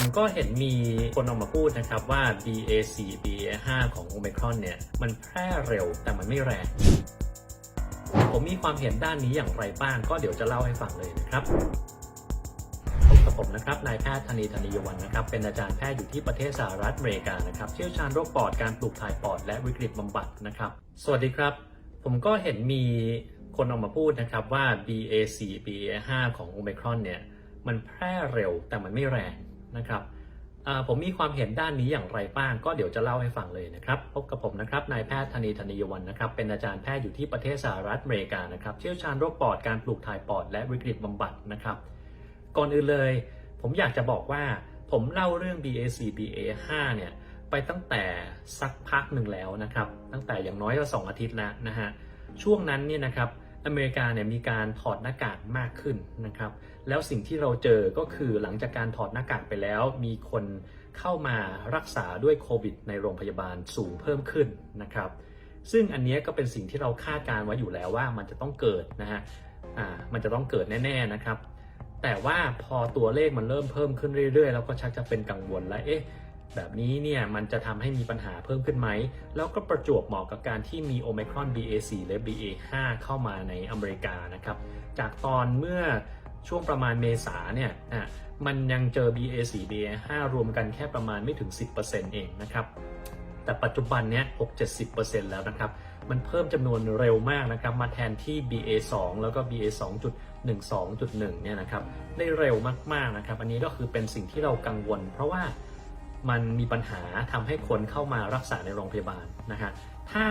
ผมก็เห็นมีคนออกมาพูดนะครับว่า BA4 BA5 ของโอ m ครอนเนี่ย มันแพร่เร็วแต่มันไม่แรงผมมีความเห็นด้านนี้อย่างไรบ้าง ก็เดี๋ยวจะเล่าให้ฟังเลยนะครับพบกับผมนะครับนายแพทย์ธนีธนียวันนะครับ เป็นอาจารย์แพทย์อยู่ที่ประเทศสหรัฐอเมริกานะครับ เชี่ยวชาญโรคปอดการปลูกถ่ายปอดและวิกฤตบำบัดนะครับ สวัสดีครับ ผมก็เห็นมีคนออกมาพูดนะครับว่า BA4 BA5 ของโอ m ครอนเนี่ย มันแพร่เร็วแต่มันไม่แรง นะครับผมมีความเห็นด้านนี้อย่างไรบ้าง ก็เดี๋ยวจะเล่าให้ฟังเลยนะครับพบกับผมนะครับนายแพทย์ธนีธนียวันนะครับเป็นอาจารย์แพทย์อยู่ที่ประเทศสหรัฐอเมริกานะครับเชี่ยวชาญโรคปอดการปลูกถ่ายปอดและวิกฤตบำบัดนะครับ ก่อนอื่นเลย ผมอยากจะบอกว่าผมเล่าเรื่อง BA4 BA5 เนี่ยไปตั้งแต่สักพักหนึ่งแล้วนะครับ ตั้งแต่อย่างน้อยก็สองอาทิตย์แล้วนะฮะช่วงนั้นเนี่ยนะครับ อเมริกาเนี่ยมีการถอดหน้ากากมากขึ้นนะครับ แล้วสิ่งที่เราเจอก็คือหลังจากการถอดหน้ากากไปแล้ว มีคนเข้ามารักษาด้วยโควิดในโรงพยาบาลสูงเพิ่มขึ้นนะครับ ซึ่งอันนี้ก็เป็นสิ่งที่เราคาดการณ์ไว้อยู่แล้วว่ามันจะต้องเกิดนะฮะอ่ามันจะต้องเกิดแน่ ๆนะครับ แต่ว่าพอตัวเลขมันเริ่มเพิ่มขึ้นเรื่อยๆ แล้วก็ชักจะเป็นกังวลแล้วเอ๊ะ แบบนี้เนี่ยมันจะทำให้มีปัญหาเพิ่มขึ้นไหม แล้วก็ประจวบเหมาะกับการที่มีโอ m ครอน BA4 และ BA5 เข้ามาในอเมริกานะครับ จากตอนเมื่อช่วงประมาณเมษาเนี่ยอะมันยังเจอ BA4 BA5 รวมกันแค่ประมาณไม่ถึง 10%เองนะครับ แต่ปัจจุบันเนี้ย6-70%แล้วนะครับ มันเพิ่มจำนวนเร็วมากนะครับ มาแทนที่ BA2 แล้วก็ BA2.12.1 เนี่ยนะครับ ได้เร็วมากๆนะครับ อันนี้ก็คือเป็นสิ่งที่เรากังวล เพราะว่า มันมีปัญหาทำให้คนเข้ามารักษาในโรงพยาบาลนะฮะถ้า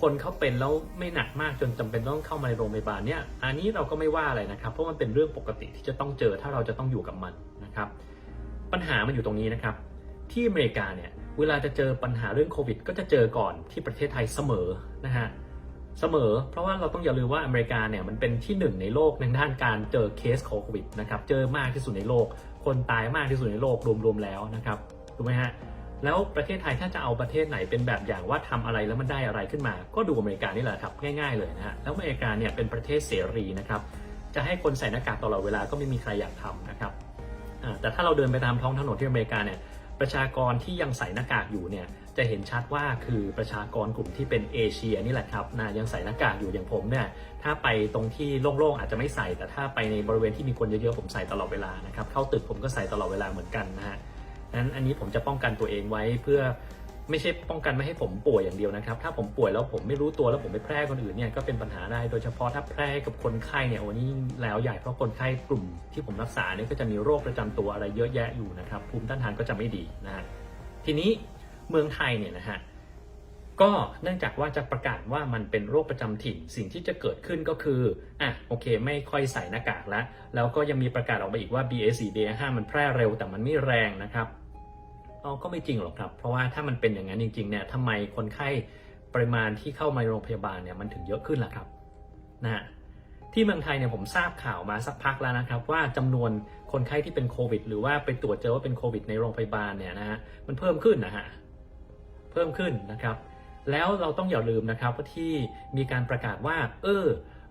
คนเขาเป็นแล้วไม่หนักมากจนจำเป็นต้องเข้ามาในโรงพยาบาลเนี่ยอันนี้เราก็ไม่ว่าอะไรนะครับ เพราะมันเป็นเรื่องปกติที่จะต้องเจอถ้าเราจะต้องอยู่กับมันนะครับ ปัญหามันอยู่ตรงนี้นะครับ ที่อเมริกาเนี่ยเวลาจะเจอปัญหาเรื่องโควิด ก็จะเจอก่อนที่ประเทศไทยเสมอนะฮะเสมอ เพราะว่าเราต้องอย่าลืมว่าอเมริกาเนี่ยมันเป็นที่หนึ่งในโลกในด้านการเจอเคสโควิดนะครับเจอมากที่สุดในโลก คนตายมากที่สุดในโลกรวมๆแล้วนะครับ ถูกไหมฮะแล้วประเทศไทยถ้าจะเอาประเทศไหนเป็นแบบอย่างว่าทำอะไรแล้วมันได้อะไรขึ้นมา ก็ดูอเมริกานี่แหละครับง่ายๆเลยนะฮะแล้วอเมริกาเนี่ยเป็นประเทศเสรีนะครับจะให้คนใส่หน้ากากตลอดเวลาก็ไม่มีใครอยากทำนะครับแต่ถ้าเราเดินไปตามท้องถนนที่อเมริกาเนี่ยประชากรที่ยังใส่หน้ากากอยู่เนี่ยจะเห็นชัดว่าคือประชากรกลุ่มที่เป็นเอเชียนี่แหละครับนะยังใส่หน้ากากอยู่อย่างผมเนี่ยถ้าไปตรงที่โล่งๆอาจจะไม่ใส่ แต่ถ้าไปในบริเวณที่มีคนเยอะๆผมใส่ตลอดเวลานะครับเข้าตึกผมก็ใส่ตลอดเวลาเหมือนกันนะฮะ นั้นอันนี้ผมจะป้องกันตัวเองไว้เพื่อไม่ใช่ป้องกันไม่ให้ผมป่วยอย่างเดียวนะครับ ถ้าผมป่วยแล้วผมไม่รู้ตัวแล้วผมไปแพร่คนอื่นเนี่ยก็เป็นปัญหาได้ โดยเฉพาะถ้าแพร่กับคนไข้เนี่ยโอ้นี่แล้วใหญ่เพราะคนไข้กลุ่มที่ผมรักษาเนี่ยก็จะมีโรคประจำตัวอะไรเยอะแยะอยู่นะครับภูมิต้านทานก็จะไม่ดีนะฮะทีนี้เมืองไทยเนี่ยนะฮะก็เนื่องจากว่าจะประกาศว่ามันเป็นโรคประจำถิ่นสิ่งที่จะเกิดขึ้นก็คืออะโอเค ไม่ค่อยใส่หน้ากากแล้วแล้วก็ยังมีประกาศออกมาอีกว่า BA4 BA5 มันแพร่เร็วแต่มันไม่แรงนะครับ เอก็ไม่จริงหรอกครับ เพราะว่าถ้ามันเป็นอย่างนั้นจริงๆเนี่ยทำไมคนไข้ปริมาณที่เข้ามาโรงพยาบาลเนี่ยมันถึงเยอะขึ้นล่ะครับนะฮะที่เมืองไทยเนี่ยผมทราบข่าวมาสักพักแล้วนะครับ ว่าจำนวนคนไข้ที่เป็นโควิด หรือว่าไปตรวจเจอว่าเป็นโควิด ในโรงพยาบาลเนี่ยนะฮะมันเพิ่มขึ้นนะฮะเพิ่มขึ้นนะครับ แล้วเราต้องอย่าลืมนะครับว่าที่มีการประกาศว่า เออ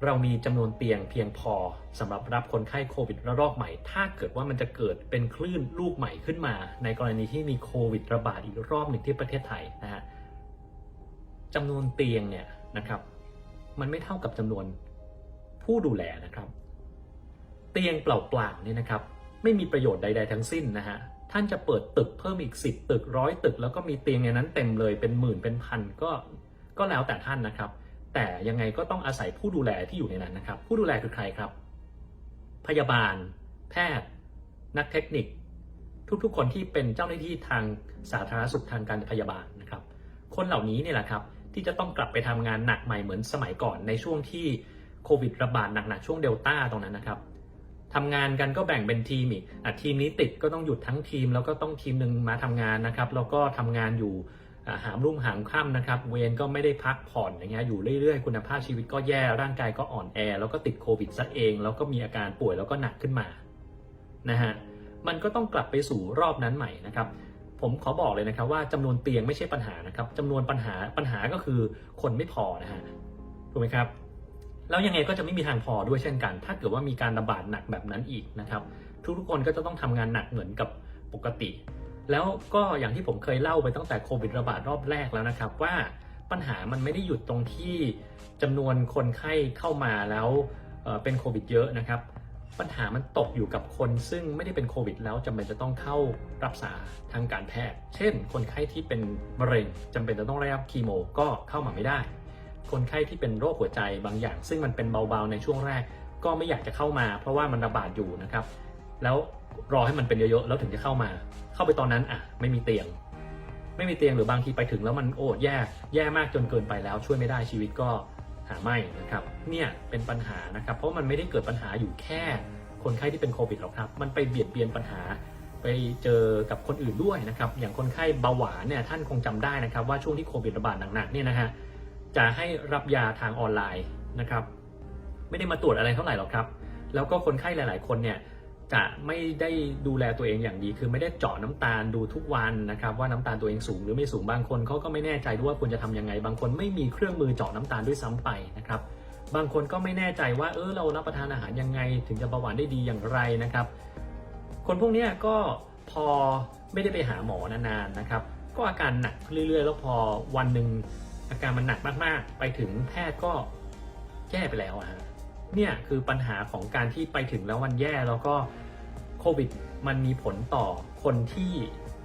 เรามีจำนวนเตียงเพียงพอสำหรับรับคนไข้โควิดระลอกใหม่ ถ้าเกิดว่ามันจะเกิดเป็นคลื่นลูกใหม่ขึ้นมา ในกรณีที่มีโควิดระบาดอีกรอบหนึ่งที่ประเทศไทยนะฮะจำนวนเตียงเนี่ยนะครับมันไม่เท่ากับจำนวนผู้ดูแลนะครับ เตียงเปล่าๆเนี่ยนะครับไม่มีประโยชน์ใด ๆ ทั้งสิ้นนะฮะท่านจะเปิดตึกเพิ่มอีก 10 ตึกร้อยตึก แล้วก็มีเตียงในนั้นเต็มเลยเป็นหมื่นเป็นพันก็ก็แล้วแต่ท่านนะครับ แต่ยังไงก็ต้องอาศัยผู้ดูแลที่อยู่ในนั้นนะครับ ผู้ดูแลคือใครครับ พยาบาล แพทย์ นักเทคนิค ทุกๆ คนที่เป็นเจ้าหน้าที่ทางสาธารณสุขทางการพยาบาลนะครับ คนเหล่านี้เนี่ยแหละครับ ที่จะต้องกลับไปทำงานหนักใหม่เหมือนสมัยก่อนในช่วงที่โควิดระบาดหนักๆช่วงเดลต้าตรงนั้นนะครับทำงานกันก็แบ่งเป็นทีมอีกอะทีมนี้ติดก็ต้องหยุดทั้งทีม แล้วก็ต้องทีมหนึ่งมาทำงานนะครับ แล้วก็ทำงานอยู่ หามรุ่งหามค่ำนะครับ เวรก็ไม่ได้พักผ่อนอย่างเงี้ยอยู่เรื่อยๆ คุณภาพชีวิตก็แย่ร่างกายก็อ่อนแอ แล้วก็ติดโควิดซะเอง แล้วก็มีอาการป่วยแล้วก็หนักขึ้นมานะฮะมันก็ต้องกลับไปสู่รอบนั้นใหม่นะครับ ผมขอบอกเลยนะครับว่าจำนวนเตียงไม่ใช่ปัญหานะครับจำนวนปัญหาปัญหาก็คือคนไม่พอนะฮะถูกไหมครับแล้วยังไงก็จะไม่มีทางพอด้วยเช่นกัน ถ้าเกิดว่ามีการระบาดหนักแบบนั้นอีกนะครับ ทุกๆคนก็จะต้องทำงานหนักเหมือนกับปกติ แล้วก็อย่างที่ผมเคยเล่าไปตั้งแต่โควิดระบาดรอบแรกแล้วนะครับ ว่าปัญหามันไม่ได้หยุดตรงที่จำนวนคนไข้เข้ามาแล้วเป็นโควิดเยอะนะครับ ปัญหามันตกอยู่กับคนซึ่งไม่ได้เป็นโควิดแล้วจำเป็นจะต้องเข้ารักษาทางการแพทย์ เช่น คนไข้ที่เป็นมะเร็งจำเป็นจะต้องได้รับคีโมก็เข้ามาไม่ได้ คนไข้ที่เป็นโรคหัวใจบางอย่าง ซึ่งมันเป็นเบาๆในช่วงแรก ก็ไม่อยากจะเข้ามา เพราะว่ามันระบาดอยู่นะครับ แล้วรอให้มันเป็นเยอะๆแล้วถึงจะเข้ามา เข้าไปตอนนั้นอะ ไม่มีเตียง ไม่มีเตียงหรือบางทีไปถึงแล้วมันโอ้แย่แย่มากจนเกินไปแล้ว ช่วยไม่ได้ชีวิตก็หาไม่นะครับ เนี่ยเป็นปัญหานะครับ เพราะมันไม่ได้เกิดปัญหาอยู่แค่คนไข้ที่เป็นโควิดหรอกครับ มันไปเบียดเบียนปัญหาไปเจอกับคนอื่นด้วยนะครับ อย่างคนไข้เบาหวานเนี่ยท่านคงจำได้นะครับ ว่าช่วงที่โควิดระบาดหนักๆเนี่ยนะฮะจะให้รับยาทางออนไลน์นะครับ ไม่ได้มาตรวจอะไรเท่าไหร่หรอกครับ แล้วก็คนไข้หลาย ๆ คนเนี่ย จะไม่ได้ดูแลตัวเองอย่างดี คือไม่ได้เจาะน้ำตาลดูทุกวันนะครับว่าน้ำตาลตัวเองสูงหรือไม่สูงบางคนเขาก็ไม่แน่ใจด้วยว่าควรจะทำยังไง บางคนไม่มีเครื่องมือเจาะน้ำตาลด้วยซ้ำไปนะครับบางคนก็ไม่แน่ใจว่าเออเรารับประทานอาหารยังไง ถึงจะเบาหวานได้ดีอย่างไรนะครับ คนพวกนี้ก็พอไม่ได้ไปหาหมอนานๆนะครับ ก็อาการหนักเรื่อยๆ แล้วพอวันหนึ่งอาการมันหนักมากๆ ไปถึงแพทย์ก็แย่ไปแล้วอะฮะ เนี่ยคือปัญหาของการที่ไปถึงแล้วมันแย่แล้วก็โควิดมันมีผลต่อคนที่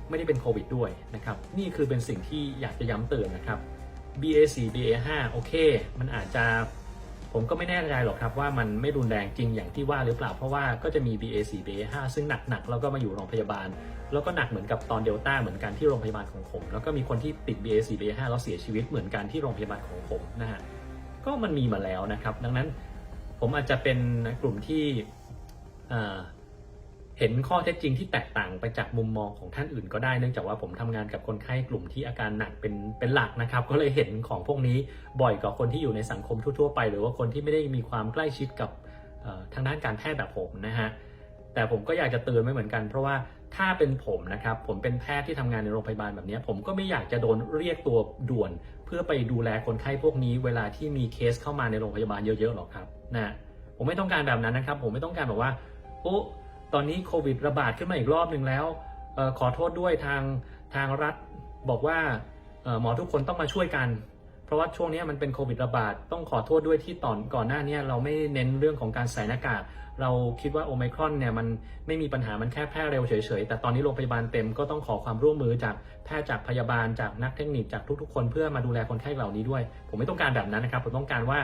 ไม่ได้เป็นโควิดด้วยนะครับ นี่คือเป็นสิ่งที่อยากจะย้ำเตือนนะครับ BA4 BA5 โอเค มันอาจจะผมก็ไม่แน่ใจหรอกครับว่ามันไม่รุนแรงจริงอย่างที่ว่าหรือเปล่า เพราะว่าก็จะมี BA4 BA5 ซึ่งหนักๆแล้วก็มาอยู่โรงพยาบาล แล้วก็หนักเหมือนกับตอนเดลต้าเหมือนกันที่โรงพยาบาลของผม แล้วก็มีคนที่ติด BA4 BA5 แล้วเสียชีวิตเหมือนกันที่โรงพยาบาลของผมนะฮะก็มันมีมาแล้วนะครับ ดังนั้น ผมอาจจะเป็นกลุ่มที่เห็นข้อเท็จจริงที่แตกต่างไปจากมุมมองของท่านอื่นก็ได้เนื่องจากว่าผมทำงานกับคนไข้กลุ่มที่อาการหนักเป็นเป็นหลักนะครับ ก็เลยเห็นของพวกนี้บ่อยกว่าคนที่อยู่ในสังคมทั่วๆไป หรือว่าคนที่ไม่ได้มีความใกล้ชิดกับทางด้านการแพทย์แบบผมนะฮะแต่ผมก็อยากจะเตือนไว้เหมือนกันเพราะว่า ถ้าเป็นผมนะครับผมเป็นแพทย์ที่ทำงานในโรงพยาบาลแบบนี้ ผมก็ไม่อยากจะโดนเรียกตัวด่วน เพื่อไปดูแลคนไข้พวกนี้ เวลาที่มีเคสเข้ามาในโรงพยาบาลเยอะๆหรอกครับนะผมไม่ต้องการแบบนั้นนะครับ ผมไม่ต้องการแบบว่าโอ้ตอนนี้โควิดระบาดขึ้นมาอีกรอบหนึ่งแล้วออขอโทษด้วยทางทางรัฐบอกว่าออหมอทุกคนต้องมาช่วยกัน เพราะว่าช่วงนี้มันเป็นโควิดระบาด ต้องขอโทษด้วยที่ตอนก่อนหน้านี้เราไม่เน้นเรื่องของการใส่หน้ากาก เราคิดว่าโอไมครอนเนี่ยมันไม่มีปัญหา มันแค่แพร่เร็วเฉยๆ แต่ตอนนี้โรงพยาบาลเต็มก็ต้องขอความร่วมมือจากแพทย์จากพยาบาลจากนักเทคนิคจากทุกๆ คนเพื่อมาดูแลคนไข้เหล่านี้ด้วย ผมไม่ต้องการแบบนั้นนะครับ ผมต้องการว่า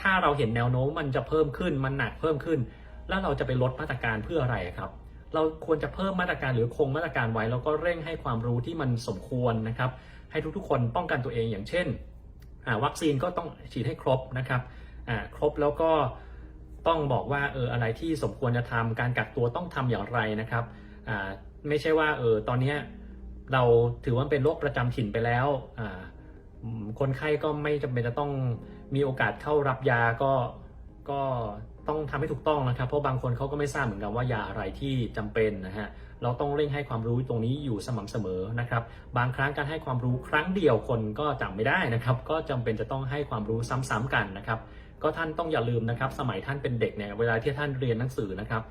ถ้าเราเห็นแนวโน้มมันจะเพิ่มขึ้น มันหนักเพิ่มขึ้น แล้วเราจะไปลดมาตรการเพื่ออะไรครับ เราควรจะเพิ่มมาตรการหรือคงมาตรการไว้ แล้วก็เร่งให้ความรู้ที่มันสมควรนะครับ ให้ทุกๆ คนป้องกันตัวเองอย่างเช่น วัคซีนก็ต้องฉีดให้ครบนะครับครบแล้วก็ต้องบอกว่าเอออะไรที่สมควรจะทำการกักตัวต้องทำอย่างไรนะครับไม่ใช่ว่าเออตอนนี้เราถือว่าเป็นโรคประจำถิ่นไปแล้วคนไข้ก็ไม่จำเป็นจะต้องมีโอกาสเข้ารับยาก็ก็ต้องทำให้ถูกต้องนะครับ เพราะบางคนเขาก็ไม่ทราบเหมือนกันว่ายาอะไรที่จำเป็นนะฮะ เราต้องเร่งให้ความรู้ตรงนี้อยู่สม่ำเสมอนะครับ บางครั้งการให้ความรู้ครั้งเดียวคนก็จำไม่ได้นะครับ ก็จำเป็นจะต้องให้ความรู้ซ้ำๆกันนะครับ ก็ท่านต้องอย่าลืมนะครับ สมัยท่านเป็นเด็กเนี่ยเวลาที่ท่านเรียนหนังสือนะครับ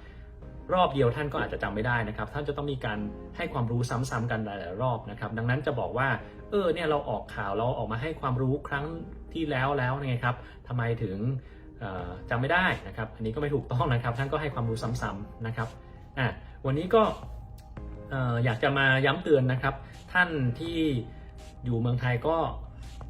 รอบเดียวท่านก็อาจจะจำไม่ได้นะครับ ท่านจะต้องมีการให้ความรู้ซ้ำๆกันหลาย ๆ รอบนะครับ ดังนั้นจะบอกว่า เออเนี่ยเราออกข่าวเราออกมาให้ความรู้ครั้งที่แล้วแล้วไงครับทำไมถึงจำไม่ได้นะครับ อันนี้ก็ไม่ถูกต้องนะครับ ท่านก็ให้ความรู้ซ้ำๆนะครับอะวันนี้ก็ อยากจะมาย้ำเตือนนะครับ ท่านที่อยู่เมืองไทยก็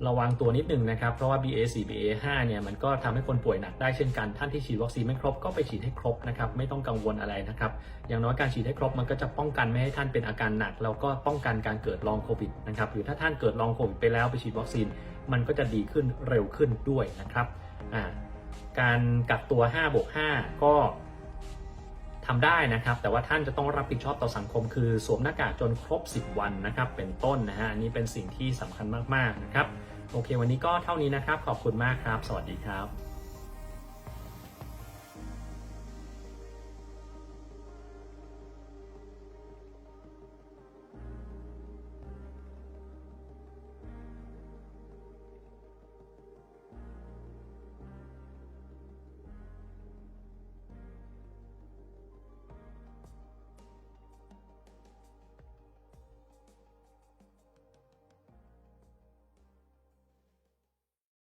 ระวังตัวนิดหนึ่งนะครับ เพราะว่า BA4 BA5 เนี่ยมันก็ทำให้คนป่วยหนักได้เช่นกัน ท่านที่ฉีดวัคซีนไม่ครบก็ไปฉีดให้ครบนะครับ ไม่ต้องกังวลอะไรนะครับ อย่างน้อยการฉีดให้ครบมันก็จะป้องกันไม่ให้ท่านเป็นอาการหนัก แล้วก็ป้องกันการเกิดลองโควิดนะครับ หรือถ้าท่านเกิดลองโควิดไปแล้วไปฉีดวัคซีน มันก็จะดีขึ้นเร็วขึ้นด้วยนะครับ การกักตัว5บวก5ก็ ทำได้นะครับ แต่ว่าท่านจะต้องรับผิดชอบต่อสังคม คือสวมหน้ากากจนครบ 10 วันนะครับ เป็นต้นนะฮะอันนี้เป็นสิ่งที่สำคัญมากๆนะครับ โอเค วันนี้ก็เท่านี้นะครับ ขอบคุณมากครับ สวัสดีครับ